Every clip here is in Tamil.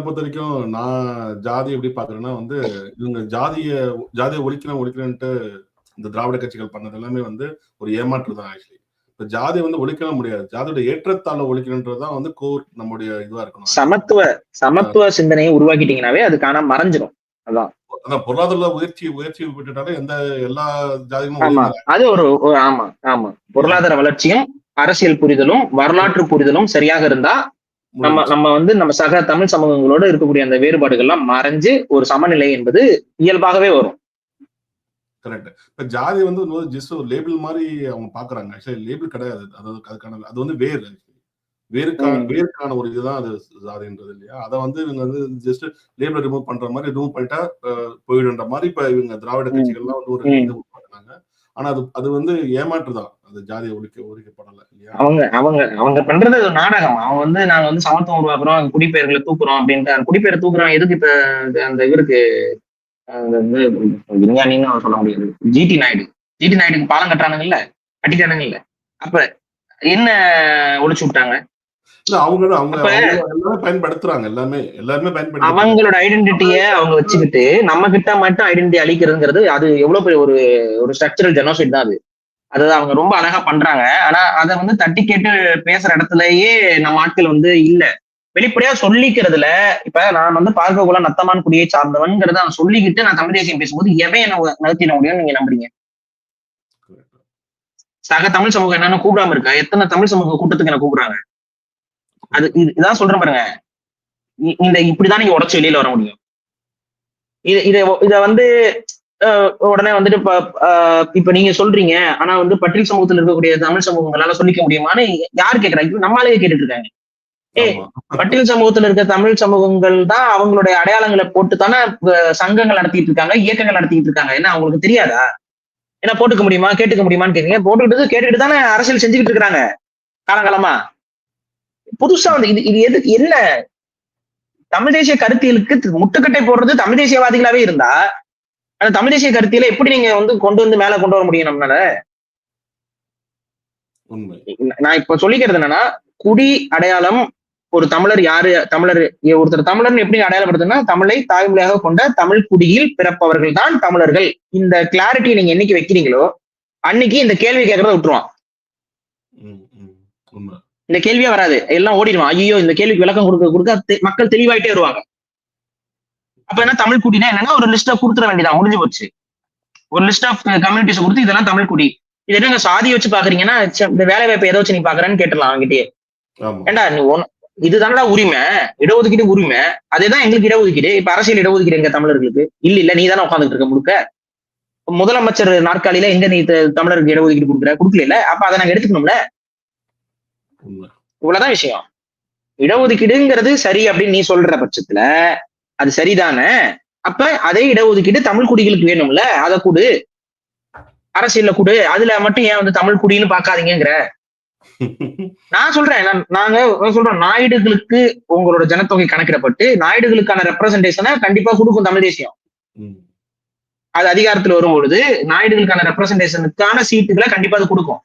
பொறுத்த வரைக்கும் நான் ஜாதி எப்படி பாக்குறேன்னா வந்து இவங்க ஜாதிய ஜாதியை ஒழிக்கணும் ஒழிக்கணும்ட்டு இந்த திராவிட கட்சிகள் பண்ணது எல்லாமே வந்து ஒரு ஏமாற்று தான் ஆக்சுவலி இப்ப ஜாதியை வந்து ஒழிக்கலாம் முடியாது. ஜாதியோட ஏற்றத்தாழ ஒழிக்கணுன்றதுதான் வந்து கோர் நம்முடைய இதுவா இருக்கணும் சமத்துவ சமத்துவ சிந்தனையை உருவாக்கிட்டீங்கன்னாவே அது காணாம மறைஞ்சிரும். அதான். அதான் பொருளாதார உயர்ச்சி உயர்ச்சி விட்டுட்டாலே எந்த எல்லா ஒழிஞ்சிடாது. அது ஒரு ஒரு- ஆமா ஆமா. பொருளாதார வளர்ச்சியும் அரசியல் புரிதலும் வரலாற்று புரிதலும் சரியாக இருந்தா நம்ம. நம்ம வந்து நம்ம சக தமிழ் சமூகங்களோட இருக்கக்கூடிய அந்த வேறுபாடுகள்லாம் மறைஞ்சு ஒரு சமநிலை என்பது இயல்பாகவே வரும் கரெக்ட் இப்ப ஜாதி வந்து ஜஸ்ட் ஒரு லேபிள் மாதிரி அவங்க பாக்குறாங்க ஆக்சுவலி லேபிள் கிடையாது அதாவது அதுக்கான அது வந்து வேறு actually. வேருக்கான ஒரு இதுதான் அது ஜாதின்றது இல்லையா அதை வந்து இவங்க வந்து ஜஸ்ட் லேபிள் ரிமூவ் பண்ற மாதிரி ரிமூவ் பண்ணிட்டா போயிடுன்ற மாதிரி இப்ப இவங்க திராவிட. கட்சிகள்லாம் வந்து ஒரு. இது உருவாக்குனாங்க ஆனா அது அது வந்து ஏமாற்று தான் அது ஜாதியை ஒழிக்க ஒழிக்கப்படல இல்லையா? அவங்க அவங்க அவங்க பண்றது ஒரு நாடகம். அவங்க வந்து நாங்க வந்து சமத்துவம் உருவாக்குறோம் குடிப்பெயர்களை தூக்குறோம் அப்படின்ட்டு. அந்த குடிப்பெயரை தூக்குறோம் எதுக்கு இப்ப அந்த இவருக்கு அந்த இது விஞ்ஞானின்னு சொல்ல முடியாது. ஜிடி நாயுடு. ஜிடி நாயுடுக்கு பாலம் கட்டுறானுங்கல்ல? கட்டிட்டானுங்கல்ல? அப்ப என்ன ஒழிச்சு விட்டாங்க? இல்ல அவங்க பயன்படுத்துறாங்க எல்லாமே. எல்லாருமே அவங்களோட ஐடென்டிட்டிய அவங்க வச்சுக்கிட்டு நம்ம கிட்ட மட்டும் ஐடென்டிட்டி அழிக்கிறதுங்கிறது அது எவ்வளவு பெரிய ஒரு ஒரு ஸ்ட்ரக்சரல் ஜெனோசைட் தான் அது. அதாவது அவங்க ரொம்ப அழகா பண்றாங்க. ஆனா அதை வந்து தட்டி கேட்டு பேசுற இடத்துலயே நம்ம ஆட்கள் வந்து இல்ல. வெளிப்படையா சொல்லிக்கிறதுல இப்ப நான் வந்து பார்க்க குல நத்தமான் குடியை சார்ந்தவன்கிறத நான் சொல்லிக்கிட்டு நான் தமிழ் தேசியம் பேசும்போது எவன் என்ன நகர்த்திட முடியும்னு நீங்க நம்புறீங்க? சக தமிழ் சமூகம் என்னன்னு கூப்பிடாம இருக்கா? எத்தனை தமிழ் சமூக கூட்டத்துக்கு என்ன கூப்பிடுறாங்க? அது இது- இதான் சொல்றேன் பாருங்க. இந்த இப்படிதான் நீங்க உடச்சு வெளியில வர முடியும். இது இத இத வந்து உடனே வந்துட்டு இப்ப நீங்க சொல்றீங்க ஆனா வந்து பட்டியல் சமூகத்துல இருக்கக்கூடிய தமிழ் சமூகங்களால சொல்லிக்க முடியுமான்னு யார் கேக்குறாங்க நம்மளாலே கேட்டுட்டு இருக்காங்க ஆமா. பட்டியல் சமூகத்துல இருக்க தமிழ் சமூகங்கள் தான் அவங்களுடைய அடையாளங்களை போட்டு தானே சங்கங்கள் நடத்திட்டு இருக்காங்க இயக்கங்கள் நடத்திட்டு இருக்காங்க என்ன அவங்களுக்கு தெரியாதா? என்ன போட்டுக்க முடியுமா? கேட்டுக்க முடியுமான்னு கேட்டீங்க போட்டுக்கிட்டு கேட்டுக்கிட்டு தானே அரசியல் செஞ்சுக்கிட்டு இருக்காங்க காலங்காலமா. புதுசா வந்து இது இது எதுக்கு என்ன? தமிழ் தேசிய கருத்தியலுக்கு முட்டுக்கட்டை போடுறது தமிழ் தேசியவாதிகளாவே இருந்தா அந்த தமிழ் தேசிய கருத்தியலை எப்படி நீங்க வந்து கொண்டு வந்து மேல கொண்டு வர முடியும் நம்மளால? நான் இப்ப சொல்லிக்கிறது என்னன்னா குடி அடையாளம் ஒரு தமிழர் யாரு தமிழர் ஒருத்தர் தமிழர்னு எப்படி அடையாளப்படுத்துனா தமிழை தாய்மொழியாக கொண்ட தமிழ் குடியில் பிறப்பவர்கள் தான் தமிழர்கள். இந்த கிளாரிட்டி நீங்க என்னைக்கு வைக்கிறீங்களோ அன்னைக்கு இந்த கேள்வி கேட்கறத விட்டுருவான். இந்த கேள்வியே வராது. எல்லாம் ஓடிடுவான். ஐயோ இந்த கேள்விக்கு விளக்கம் கொடுக்க கொடுக்க மக்கள் தெளிவாயிட்டே வருவாங்க. அப்ப என்ன தமிழ் குடினா என்னன்னா ஒரு லிஸ்ட கொடுத்துட வேண்டியதான் முடிஞ்சு போச்சு. ஒரு லிஸ்ட் ஆஃப் கம்யூனிட்டிஸ் கொடுத்து இதெல்லாம் தமிழ் குடி. இது என்னங்க சாதியை வச்சு பாக்குறீங்கன்னா இந்த வேலை வாய்ப்பை எதை வச்சு நீ பாக்குறேன்னு கேட்டுலாம் அவங்ககிட்டயே. ஆமா. ஏண்டா நீ ஒன் இதுதானடா உரிமை. இடஒதுக்கீடு உரிமை. அதேதான் எங்களுக்கு இடஒதுக்கீடு. இப்ப அரசியல் இடஒதுக்கீடு எங்க தமிழர்களுக்கு? இல்ல இல்ல நீ தானே உட்காந்துட்டு இருக்க முழுக்க. முதலமைச்சர் நாற்காலியில எங்க நீ தமிழருக்கு இடஒதுக்கீடு கொடுக்குற? கொடுக்கல அப்ப அதை நாங்க எடுத்துக்கணும்ல? இவ்வளவுதான் விஷயம். இடஒதுக்கீடுங்கிறது சரி அப்படின்னு நீ சொல்ற பட்சத்துல அது சரிதானே? அப்ப அதே இடஒதுக்கீடு தமிழ் குடிகளுக்கு வேணும்ல? அதை கொடு. அரசியல்ல கொடு. அதுல மட்டும் ஏன் வந்து தமிழ் குடின்னு பாக்காதீங்கிற நான் சொல்றேன். நான்- நாங்க சொல்றோம். நாயுடுகளுக்கு உங்களோட ஜனத்தொகை கணக்கிடப்பட்டு நாயுடுகளுக்கான ரெப்ரசன்டேஷனை கண்டிப்பா கொடுக்கும் தமிழ் தேசியம். அது அதிகாரத்துல வரும் பொழுது நாயுடுகளுக்கான ரெப்ரசன்டேஷனுக்கான சீட்டுகளை கண்டிப்பா அது கொடுக்கும்.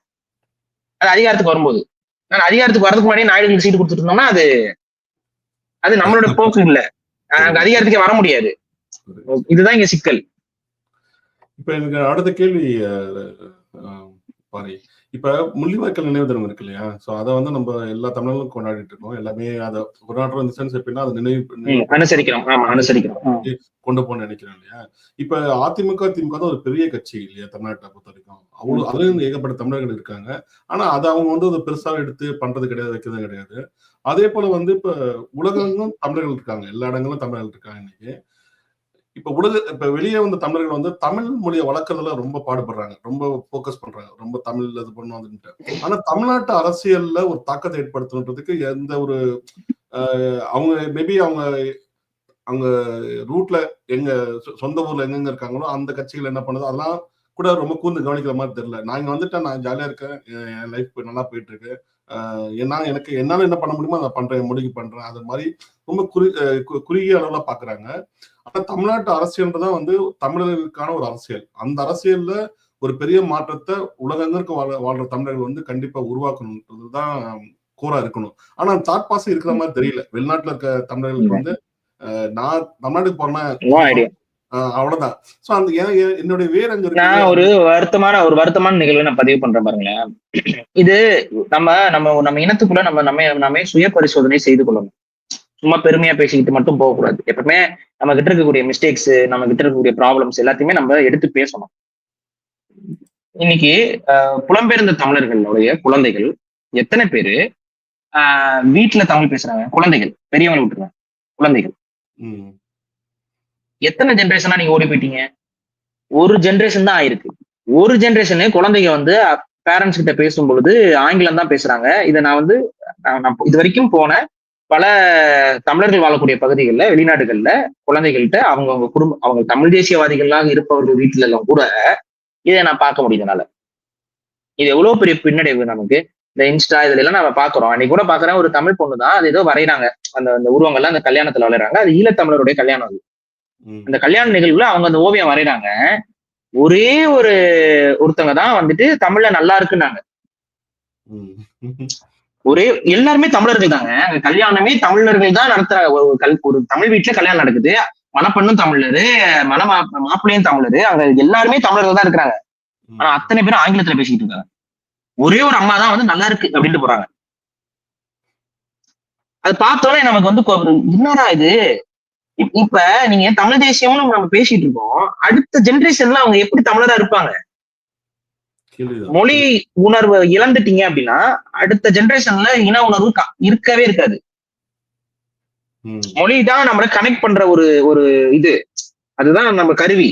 அது அதிகாரத்துக்கு வரும்போது. நான் அதிகாரத்துக்கு வரதுக்கு முன்னாடி நாயுடுகளுக்கு சீட்டு கொடுத்துட்டு இருந்தோம்னா அது அது நம்மளோட போக்கு இல்ல. அங்க அதிகாரத்துக்கே வர முடியாது. இதுதான் இங்க சிக்கல். இப்ப எனக்கு அடுத்த கேள்வி பாரி. இப்ப முள்ளிவாய்க்கால் நினைவு தினம் இருக்கு இல்லையா சோ அதை வந்து நம்ம எல்லா தமிழர்களும் கொண்டாடிட்டு இருக்கோம். எல்லாமே அதை கொண்டாடுறோம் இந்த சென்ஸ் எப்படின்னா அதை நினைவு அனுசரிக்கிறோம். ஆமா அனுசரிக்கிறோம். கொண்டு போக நினைக்கிறேன் இல்லையா? இப்ப அதிமுக திமுக தான் ஒரு பெரிய கட்சி இல்லையா தமிழ்நாட்டை பொறுத்த வரைக்கும். அவ்வளவு அதுலயும் ஏகப்பட்ட தமிழர்கள் இருக்காங்க. ஆனா அதை அவங்க வந்து அதை பெருசா எடுத்து பண்றது கிடையாது வைக்கிறது கிடையாது. அதே போல வந்து இப்ப உலகங்களும் தமிழர்கள் இருக்காங்க. எல்லா இடங்களும் தமிழர்கள் இருக்காங்க இன்னைக்கு. இப்ப உலக இப்ப வெளியே வந்த தமிழர்கள் வந்து தமிழ் மொழியை வளர்க்கறதுல ரொம்ப பாடுபடுறாங்க. ரொம்ப ஃபோக்கஸ் பண்றாங்க. ரொம்ப தமிழ் இது பண்ணுவாங்கன்ட்டு ஆனா தமிழ்நாட்டு அரசியல்ல ஒரு தாக்கத்தை ஏற்படுத்தணுன்றதுக்கு எந்த ஒரு அவங்க மேபி அவங்க அவங்க ரூட்ல எங்க சொ- சொந்த ஊர்ல எங்கெங்க இருக்காங்களோ அந்த கட்சிகள் என்ன பண்ணுது அதெல்லாம் கூட ரொம்ப கூர்ந்து கவனிக்கிற மாதிரி தெரியல. நான் இங்க வந்துட்டேன் நான் ஜாலியா இருக்கேன் என் என் லைஃப் நல்லா போயிட்டு இருக்கு. ஏன்னா எனக்கு என்னால என்ன பண்ண முடியுமோ அதை பண்றேன் முடிவு பண்றேன். அது மாதிரி ரொம்ப குறி குறுகிய அளவுல பாக்குறாங்க. ஆனா தமிழ்நாட்டு அரசியல்ன்றதான் வந்து தமிழர்களுக்கான ஒரு அரசியல். அந்த அரசியல்ல ஒரு பெரிய மாற்றத்தை உலகங்களுக்கு வாழ வாழ்ற தமிழர்கள் வந்து கண்டிப்பா உருவாக்கணுன்றதுதான் கோரா இருக்கணும். ஆனா தாட் பாஸ் இருக்கிற மாதிரி தெரியல. வெளிநாட்டுல இருக்க தமிழர்களுக்கு வந்து நான் தமிழ்நாட்டுக்கு அஹ், அவ்வளவுதான். சோ அந்த என்னுடைய வேர் அங்க நான் ஒரு வருத்தமான ஒரு வருத்தமான நிகழ்வை நான் பதிவு பண்றேன் பாருங்களேன். இது நம்ம நம்ம நம்ம இனத்துக்குள்ள நம்ம நம்ம நம்ம சுய பரிசோதனை செய்து கொள்ளணும். சும்மா பெருமையா பேசிக்கிட்டு மட்டும் போகக்கூடாது. எப்பவுமே நம்ம கிட்ட இருக்கக்கூடிய மிஸ்டேக்ஸ் நம்ம கிட்ட இருக்கக்கூடிய ப்ராப்ளம்ஸ் எல்லாத்தையுமே நம்ம எடுத்து பேசணும். இன்னைக்கு புலம்பெயர்ந்த தமிழர்களுடைய குழந்தைகள் எத்தனை பேரு ஆஹ், வீட்டுல தமிழ் பேசுறாங்க? குழந்தைகள் பெரியவங்களை விட்டுருங்க. குழந்தைகள். எத்தனை ஜென்ரேஷனா நீங்க ஓடி போயிட்டீங்க? ஒரு ஜென்ரேஷன் தான் ஆயிருக்கு. ஒரு ஜென்ரேஷனு குழந்தைங்க வந்து பேரண்ட்ஸ் கிட்ட பேசும் பொழுது ஆங்கிலம் தான் பேசுறாங்க. இதை நான் வந்து நான் இது வரைக்கும் போன பல தமிழர்கள் வாழக்கூடிய பகுதிகளில் வெளிநாடுகள்ல குழந்தைகள்கிட்ட அவங்கவுங்க குடும்பம் அவங்க தமிழ் தேசியவாதிகளாக இருப்பவர்கள் வீட்டுல எல்லாம் கூட இதை நான் பார்க்க முடியுதுனால இது எவ்வளவு பெரிய பின்னடைவு நமக்கு? இந்த இன்ஸ்டா இதுல எல்லாம் நம்ம பாக்குறோம் அன்னைக்கு கூட பாக்குறேன் ஒரு தமிழ் பொண்ணு தான் அது ஏதோ வரைகிறாங்க அந்த அந்த உருவங்கள்லாம் அந்த கல்யாணத்துல வளர்றாங்க. அது ஈழத்தமிழருடைய கல்யாணம் அது. அந்த கல்யாண நிகழ்வுல அவங்க அந்த ஓவியம் வரைகிறாங்க ஒரே ஒரு ஒருத்தவங்க தான் வந்துட்டு தமிழ்ல நல்லா இருக்குன்னாங்க. ஒரே எல்லாருமே தமிழர்கள் தாங்க. அங்க கல்யாணமே தமிழர்கள் தான் நடத்துறாங்க ஒரு ஒரு கல் ஒரு தமிழ் வீட்டுல கல்யாணம் நடக்குது. மணப்பெண்ணும் தமிழரு மண மாப்பிள்ளையும் தமிழரு. அங்க எல்லாருமே தமிழர்கள் தான் இருக்கிறாங்க. ஆனா அத்தனை பேரும் ஆங்கிலத்துல பேசிக்கிட்டு இருக்காங்க. ஒரே ஒரு அம்மா தான் வந்து நல்லா இருக்கு அப்படின்ட்டு போறாங்க. அது பார்த்தோன்னே நமக்கு வந்து என்னடா இது? இப்ப நீங்க தமிழ் தேசியம்னு நம்ம பேசிட்டு இருக்கோம். அடுத்த ஜெனரேஷன்ல அவங்க எப்படி தமிழரா இருப்பாங்க. மொழி உணர்வு இழந்துட்டீங்க அப்படின்னா அடுத்த ஜெனரேஷன்ல இன உணர்வு இருக்கவே இருக்காது. மொழி தான் நம்மள கனெக்ட் பண்ற ஒரு ஒரு இது. அதுதான் நம்ம கருவி.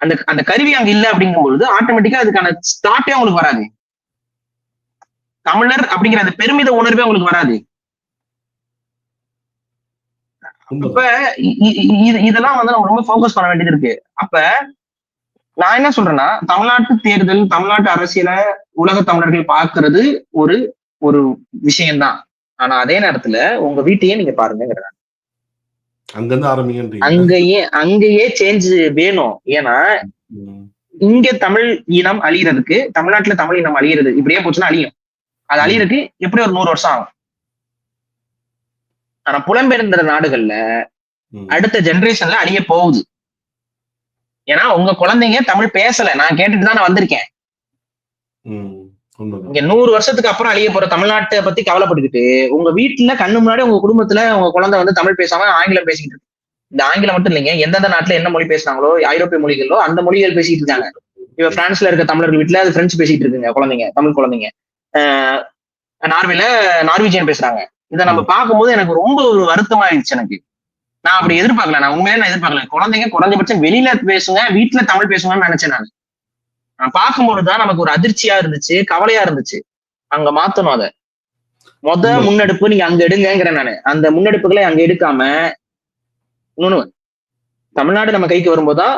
அந்த அந்த கருவி அங்க இல்ல அப்படிங்கும் பொழுது ஆட்டோமேட்டிக்கா அதுக்கான ஸ்டார்ட்டே உங்களுக்கு வராது. தமிழர் அப்படிங்கிற அந்த பெருமித உணர்வே உங்களுக்கு வராது. இப்ப இதெல்லாம் வந்து நம்ம ரொம்ப ஃபோக்கஸ் பண்ண வேண்டியது இருக்கு. அப்ப நான் என்ன சொல்றேன்னா தமிழ்நாட்டு தேர்தல் தமிழ்நாட்டு அரசியலை உலக தமிழர்கள் பார்க்கிறது ஒரு ஒரு விஷயம்தான். ஆனா அதே நேரத்துல உங்க வீட்டையே நீங்க பாருங்க அங்கிருந்து அங்கேயே அங்கேயே சேஞ்ச் வேணும். ஏன்னா இங்க தமிழ் இனம் அழியறதுக்கு தமிழ்நாட்டுல தமிழ் இனம் அழியறது இப்படியே போச்சுன்னா அழியும். அது அழியறதுக்கு எப்படி ஒரு நூறு வருஷம் ஆகும்? ஆனா புலம்பெயர்ந்த நாடுகள்ல. அடுத்த ஜெனரேஷன்ல அழிய போகுது. ஏன்னா உங்க குழந்தைங்க தமிழ் பேசல. நான் கேட்டுட்டு தான் நான் வந்திருக்கேன். இங்க நூறு வருஷத்துக்கு அப்புறம் அழிய போற தமிழ்நாட்டை பத்தி கவலைப்பட்டுக்கிட்டு உங்க வீட்டுல கண்ணு முன்னாடி உங்க குடும்பத்துல உங்க குழந்தை வந்து தமிழ் பேசாம ஆங்கிலம் பேசிக்கிட்டு இருக்கு. இந்த ஆங்கிலம் மட்டும் இல்லைங்க. எந்தெந்த நாட்டுல என்ன மொழி பேசுனாங்களோ ஐரோப்பிய மொழிகளோ அந்த மொழிகள் பேசிட்டு இருக்காங்க. இப்ப பிரான்ஸ்ல இருக்க தமிழர்கள் வீட்டுல அது பிரெஞ்சு பேசிட்டு இருக்குங்க குழந்தைங்க தமிழ் குழந்தைங்க. நார்வேல நார்வீஜியன் பேசுறாங்க. இதை நம்ம பார்க்கும்போது எனக்கு ரொம்ப ஒரு வருத்தமாயிடுச்சு எனக்கு. நான் அப்படி எதிர்பார்க்கல. நான் உண்மையிலே நான் எதிர்பார்க்கல. குழந்தைங்க குறைஞ்சபட்சம் வெளியில பேசுங்க வீட்டுல தமிழ் பேசுங்கன்னு நினைச்சேன் நான். நான் பார்க்கும்போதுதான் நமக்கு ஒரு அதிர்ச்சியா இருந்துச்சு கவலையா இருந்துச்சு. அங்க மாத்தணும் அதை. மொத. முன்னெடுப்பு நீங்க அங்க எடுங்கிறேன் நானு. அந்த முன்னெடுப்புகளை அங்க எடுக்காம இன்னொன்னு தமிழ்நாடு நம்ம கைக்கு வரும்போதுதான்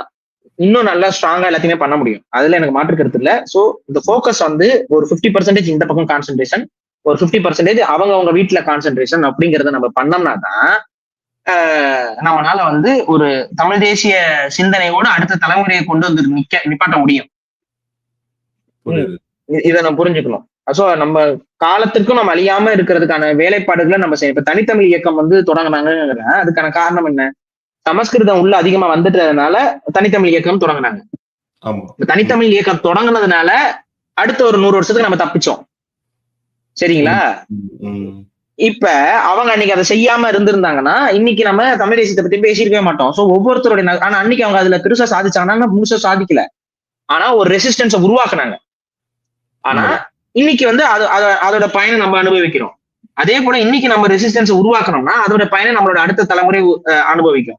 இன்னும் நல்லா ஸ்ட்ராங்கா எல்லாத்தையுமே பண்ண முடியும். அதுல எனக்கு மாற்று கருத்து இல்ல. சோ இந்த ஃபோக்கஸ் வந்து ஒரு 50% பர்சன்டேஜ் இந்த பக்கம் கான்சென்ட்ரேஷன் ஒரு 50% பர்சன்டேஜ் அவங்க அவங்க வீட்டுல கான்சென்ட்ரேஷன் அப்படிங்கறத நம்ம பண்ணோம்னா தான் நம்மளால வந்து ஒரு தமிழ் தேசிய சிந்தனையோடு அடுத்த தலைமுறையை கொண்டு வந்து நிக்க நிப்பாட்ட முடியும். இதை நம்ம புரிஞ்சுக்கணும். சோ நம்ம காலத்திற்கும் நம்ம அழியாம இருக்கிறதுக்கான வேலைப்பாடுகளை நம்ம செய்யணும். இப்ப தனித்தமிழ் இயக்கம் வந்து தொடங்கினாங்க அதுக்கான காரணம் என்ன? சமஸ்கிருதம் உள்ள அதிகமா வந்துட்டதுனால தனித்தமிழ் இயக்கம் தொடங்கினாங்க. தனித்தமிழ் இயக்கம் தொடங்குனதுனால அடுத்த ஒரு நூறு வருஷத்துக்கு நம்ம தப்பிச்சோம். சரிங்களா? இப்ப அவங்க அன்னைக்கு அதை செய்யாம இருந்திருந்தாங்கன்னா இன்னைக்கு நம்ம தமிழ் தேசியத்தை பத்தி பேசியிருக்கவே மாட்டோம். சோ ஒவ்வொருத்தருடைய ஆனா அன்னைக்கு அவங்க அதுல பெருசா சாதிச்சாங்கன்னா முழுசா சாதிக்கல. ஆனா ஒரு ரெசிஸ்டன்ஸை உருவாக்குனாங்க. ஆனா இன்னைக்கு வந்து அது அத- அதோட பயனை நம்ம அனுபவிக்கிறோம். அதே போல இன்னைக்கு நம்ம ரெசிஸ்டன்ஸ் உருவாக்கணும்னா அதோட பயனை நம்மளோட அடுத்த தலைமுறை அனுபவிக்கும்.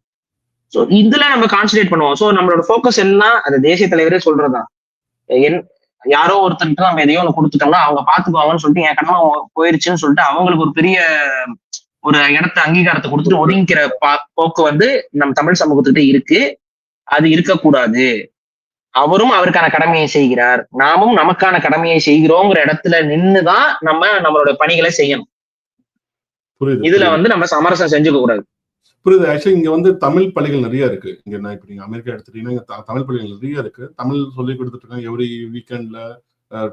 சோ இதுல நம்ம கான்சென்ட்ரேட் பண்ணுவோம். சோ நம்மளோட ஃபோக்கஸ் எல்லாம் அது தேசிய தலைவரே சொல்றதுதான். என் யாரோ ஒருத்தர்கிட்ட நம்ம எதையோ ஒன்று கொடுத்துட்டோம்னா அவங்க பாத்துக்குவாங்கன்னு சொல்லிட்டு என் கடமை போயிருச்சுன்னு சொல்லிட்டு அவங்களுக்கு ஒரு பெரிய ஒரு இடத்த அங்கீகாரத்தை கொடுத்துட்டு ஒதுங்கிக்கிற பா- போக்கு வந்து நம்ம தமிழ் சமூகத்துக்கிட்ட இருக்கு. அது இருக்கக்கூடாது. அவரும் அவருக்கான கடமையை செய்கிறார். நாமும் நமக்கான கடமையை செய்கிறோங்கிற இடத்துல நின்னுதான் நம்ம நம்மளோட பணிகளை செய்யணும். இதுல. வந்து நம்ம சமரசம் செஞ்சுக்க கூடாது. புரியுது. ஆக்சுவலி இங்க வந்து தமிழ் பள்ளிகள் நிறைய இருக்கு. இங்க நான் இப்ப நீங்க அமெரிக்கா எடுத்துட்டீங்கன்னா இங்க தமிழ் பள்ளிகள் நிறைய இருக்கு. தமிழ் சொல்லி கொடுத்துட்டு இருக்காங்க. எவ்ரி வீக்கெண்ட்ல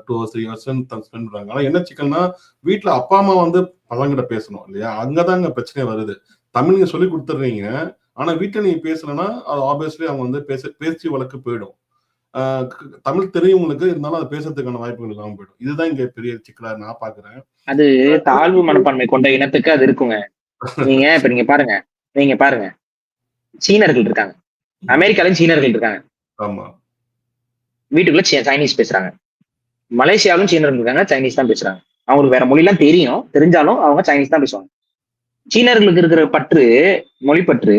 two hours three hours spend பண்றாங்க. ஆனா என்ன சிக்கல்னா வீட்ல அப்பா அம்மா வந்து பசங்கிட்ட பேசணும் இல்லையா? அங்கதான் இங்க பிரச்சனை வருது. தமிழ் நீங்க சொல்லி கொடுத்துட்றீங்க. ஆனா வீட்டுல நீங்க பேசலன்னா அது ஆப்வியஸ்லி அவங்க வந்து பேச பேச்சு வழக்கு போயிடும். தமிழ் தெரியுவங்களுக்கு இருந்தாலும் அது பேசுறதுக்கான வாய்ப்புகள் இல்லாம போயிடும். இதுதான் இங்க பெரிய சிக்கலா நான் பாக்குறேன். அது தாழ்வு மனப்பான்மை கொண்ட இனத்துக்கு அது இருக்குங்க. நீங்க இப்ப நீங்க பாருங்க. நீங்க பாருங்க. சீனர்கள் இருக்காங்க. அமெரிக்காலயும் சீனர்கள் இருக்காங்க. ஆமா. வீட்டுக்குள்ள சைனீஸ் பேசுறாங்க. மலேசியாவிலும் சீனர்கள் இருக்காங்க சைனீஸ் தான் பேசுறாங்க. அவங்களுக்கு வேற மொழிலாம் தெரியும். தெரிஞ்சாலும் அவங்க சைனீஸ் தான் பேசுவாங்க. சீனர்களுக்கு இருக்கிற பற்று மொழிப்பற்று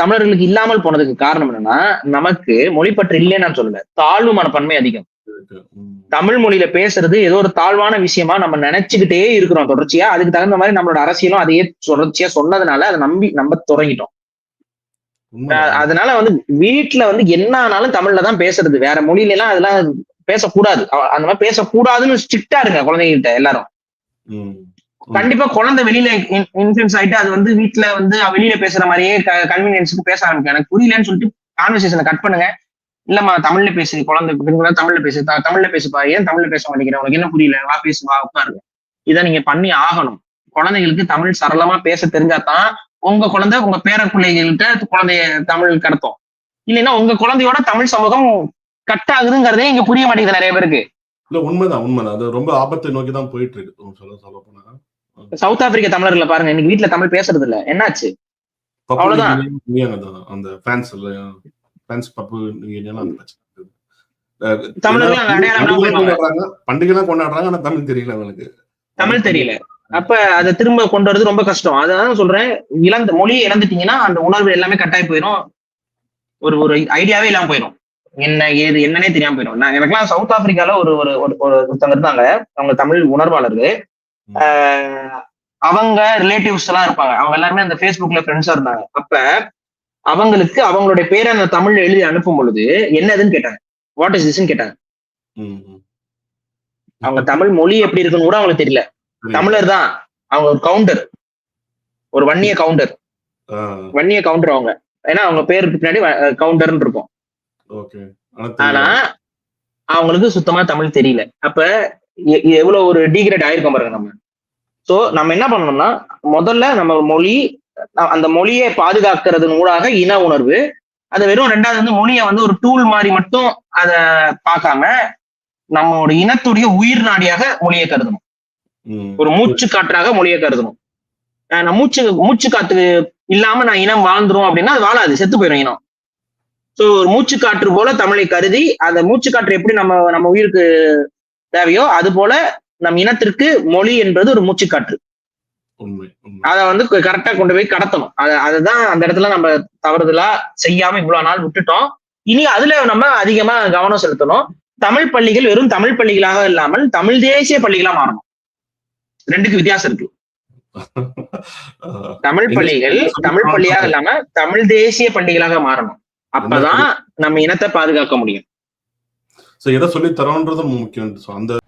தமிழர்களுக்கு இல்லாமல் போனதுக்கு காரணம் என்னன்னா நமக்கு மொழிப்பற்று இல்லைன்னு நான் சொல்லல. தாழ்வு மனப்பான்மை அதிகம். தமிழ் மொழியில பேசுறது ஏதோ ஒரு தாழ்வான விஷயமா நம்ம நினைச்சுக்கிட்டே இருக்கிறோம் தொடர்ச்சியா. அதுக்கு தகுந்த மாதிரி நம்மளோட அரசியலும் அதையே தொடர்ச்சியா சொன்னதுனால அதை நம்பி நம்ப தொடங்கிட்டோம். அதனால வந்து வீட்டுல வந்து என்ன ஆனாலும் தமிழ்ல தான் பேசுறது. வேற மொழியில எல்லாம் அதெல்லாம் பேசக்கூடாது. அந்த மாதிரி பேசக்கூடாதுன்னு ஸ்ட்ரிக்டா இருங்க குழந்தைகிட்ட எல்லாரும். கண்டிப்பா குழந்தை வெளியில இன்ஃபுளுன்ஸ் ஆயிட்டு அது வந்து வீட்டுல வந்து வெளியில பேசுற மாதிரியே கன்வீனியன்ஸுக்கு பேச ஆரம்பிக்கும். எனக்கு புரியலன்னு சொல்லிட்டு கான்வர்சேஷனை கட் பண்ணுங்க. இல்லம்மா தமிழ்ல பேசு குழந்தை பெண்களா தமிழ்ல பேசு தமிழ்ல பேசுப்பா ஏன் தமிழ்ல பேச மாட்டேங்கிற? உனக்கு என்ன புரியல? வா பேசு வா உட்காருங்க இதை நீங்க பண்ணி ஆகணும். குழந்தைகளுக்கு தமிழ் சரளமா பேச தெரிஞ்சாதான் உங்க குழந்தை உங்க பேர பிள்ளைகள்கிட்ட குழந்தைய தமிழ் கடத்தும். இல்லைன்னா உங்க குழந்தையோட தமிழ் சமூகம் கட் ஆகுதுங்கிறதே இங்க புரிய மாட்டேங்குது நிறைய பேருக்கு. இல்ல உண்மைதான் உண்மைதான். அது ரொம்ப ஆபத்தை நோக்கி தான் போயிட்டு இருக்கு சொல்ல சொல்ல போனா. சவுத் ஆப்பிரிக்க தமிழர்களை பாருங்க இன்னைக்கு வீட்டுல தமிழ் பேசுறது இல்ல. என்னாச்சு? அவ்வளவுதான். அந்த ஃபேன்ஸ் பப்பு நியூகினியாலாம் அந்த பிரச்சனை பண்டிகைலாம் போயிடுவாங்க. கொண்டாடுறாங்க. ஆனா தமிழ் தெரியல அவங்களுக்கு. தமிழ் தெரியல. அப்ப அதை திரும்ப கொண்டு வரது ரொம்ப கஷ்டம். அதான் சொல்றேன். இழந்த மொழியை இழந்துட்டீங்கன்னா அந்த உணர்வு எல்லாமே கட்டாயி போயிடும் ஒரு ஒரு ஐடியாவே இல்லாம போயிடும் என்ன ஏது என்னன்னே தெரியாம போயிடும் நான் எனக்குலாம் சவுத் ஆப்பிரிக்கால ஒரு ஒரு ஒரு ஒரு- ஒருத்தவங்க இருந்தாங்க. அவங்க தமிழ் உணர்வாளர்கள். அவங்க ரிலேட்டிவ்ஸ் எல்லாம் இருப்பாங்க. அவங்க எல்லாருமே அந்த Facebookல ஃப்ரெண்ட்ஸா இருந்தாங்க. அப்ப அவங்களுக்கு அவங்களுடைய பேரை அந்த தமிழ்ல எழுதி அனுப்பும் பொழுது என்னதுன்னு கேட்டாங்க. வாட் இஸ் திஸ்ன்னு கேட்டாங்க. அவங்க தமிழ் மொழி எப்படி இருக்குன்னு கூட அவங்களுக்கு தெரியல. தமிழர் தான். அவங்க ஒரு கவுண்டர் ஒரு வன்னிய கவுண்டர் வன்னிய கவுண்டர் அவங்க. ஏன்னா அவங்க பேருக்கு பின்னாடி கவுண்டர்னு இருக்கும். ஆனா. அவங்களுக்கு சுத்தமா தமிழ் தெரியல. அப்ப எவ்வளவு ஒரு டிகிரேட் ஆயிருக்கோம் பாருங்க நம்ம. சோ நம்ம என்ன பண்ணணும்னா முதல்ல நம்ம மொழி அந்த மொழியை பாதுகாக்கிறதன் ஊடாக இன உணர்வு. அது வெறும் ரெண்டாவது வந்து மொழியை வந்து ஒரு டூல் மாதிரி மட்டும் அத பார்க்காம நம்மளோட இனத்துடைய உயிர் நாடியாக மொழியை கருதணும். ஒரு மூச்சு காற்றாக மொழியை கருதணும். நான் மூச்சு மூச்சு காத்து இல்லாம நான் இனம் வாழ்ந்துரும் அப்படின்னா அது வாழாது செத்து போயிடும் இனம். சோ ஒரு மூச்சு காற்று போல தமிழை கருதி அந்த மூச்சு காற்று எப்படி நம்ம நம்ம உயிருக்கு தேவையோ அது போல நம் இனத்திற்கு மொழி என்பது ஒரு மூச்சு காற்று. உண்மை அதை வந்து கரெக்டா கொண்டு போய் கடத்தணும். அதை அதுதான் அந்த இடத்துல நம்ம தவறுதலா செய்யாம இவ்வளவு நாள் விட்டுட்டோம். இனி அதுல நம்ம அதிகமா கவனம் செலுத்தணும். தமிழ் பள்ளிகள் வெறும் தமிழ் பள்ளிகளாக இல்லாமல் தமிழ் தேசிய பள்ளிகளா மாறணும். ரெண்டுக்கு வித்தியாசம் இருக்கு. தமிழ் பள்ளிகள் தமிழ் பள்ளியாக இல்லாம தமிழ் தேசிய பள்ளிகளாக மாறணும். அப்பதான் நம்ம இனத்தை பாதுகாக்க முடியும். சோ எதை சொல்லி தரோன்றது முக்கியம். அந்த